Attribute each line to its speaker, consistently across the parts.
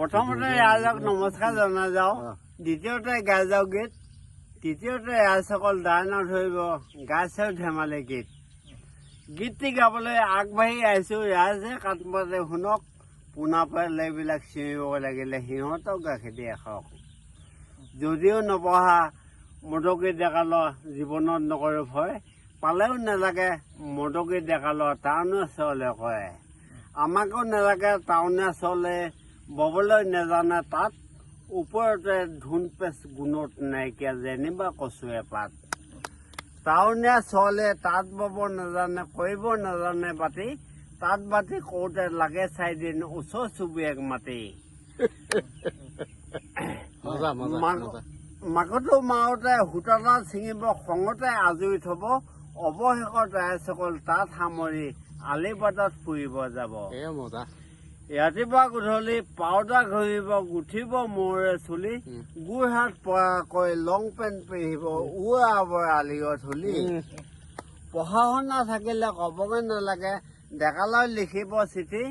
Speaker 1: প্ৰথমতে ৰাইজক নমস্কাৰ জনাই যাওঁ। দ্বিতীয়তে গাই যাওঁ গীত তৃতীয়তে ৰাইজসকল দাই নধৰিব গাইছে ধেমালি গীত গীতটি গাবলৈ আগবাঢ়ি আহিছোঁ ৰাইজে কাট পাতে শুনক পোনা পাৰিলে এইবিলাক চিঞৰিব লাগিলে সিহঁতক গাখীৰ দিয়ে খাওক যদিও নপঢ়া মদকী ডেকাল জীৱনত নকৰে ভয় পালেও নালাগে মদকী ডেকাল টাউনে চলে কয় আমাকো নালাগে টাউনে চলে ববলৈ নাজানে তাত ওপৰতে ধুন পেচ গুণত নাইকিয়া যেনিবা কচুৱে পাত। টাউনীয়া চলে তাঁত বব নাজানে কৰিব নাজানে বাতি তাঁত বাতি কৰোঁতে লাগে চাৰিদিন ওচৰ চুবুৰীয়াক মাতি। মাকতো মাৰোতে সূতাডাল ছিঙিব খঙতে আজৰি থব অৱশেষত ৰাইজসকল তাত সামৰি আলিবাটত ফুৰিব যাব। ৰাতিপুৱা গধূলি পাউডাৰ ঘঁহিব গুঠিব মূৰে চুলি
Speaker 2: উম।
Speaker 1: গোৰ হাত পৰাকৈ লং পেণ্ট পিন্ধিব উৰাব আলিও ধূলি
Speaker 2: উম।
Speaker 1: পঢ়া শুনা থাকিলে ক'বগৈ নালাগে ডেকালৈ লিখিব চিঠি।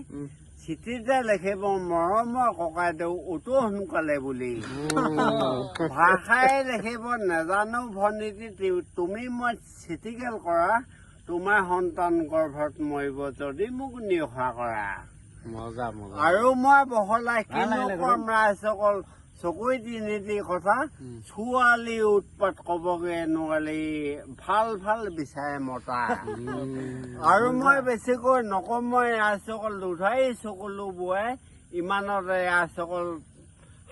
Speaker 1: চিঠিতে লিখিব মৰমৰ ককাইদেউ অতো সোনকালে বুলি। ভাষাই লিখিব নাজানো ভনীতি তুমি মই চিঠিকেল কৰা তোমাৰ সন্তান গৰ্ভত মৰিব যদি মোক নিশা কৰা আৰু মই বহলাই কিনো কম ৰাইজসকল চকুই তিনিটি কথা। ছোৱালী উৎপাত কবগে নোৱাৰি ভাল ভাল বিচাৰে মতা। আৰু মই বেছিকৈ নকম মই ৰাইজসকল দুধাই চকুলো বোৱাই ইমানতে ৰাইজসকল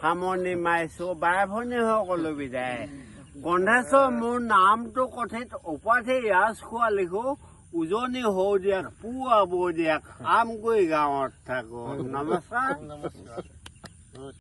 Speaker 1: সামৰণি মাৰিছো বাই ভনী সকলো বিদায় গন্ধেশ্বৰ মোৰ নামটো কথিত উপাধি ৰাজ খোৱা লিখো উজনি সৌ দিয়াক পুৱা বৌ দিয়াক আমগুৰি গাঁৱত থাকো নমস্কাৰ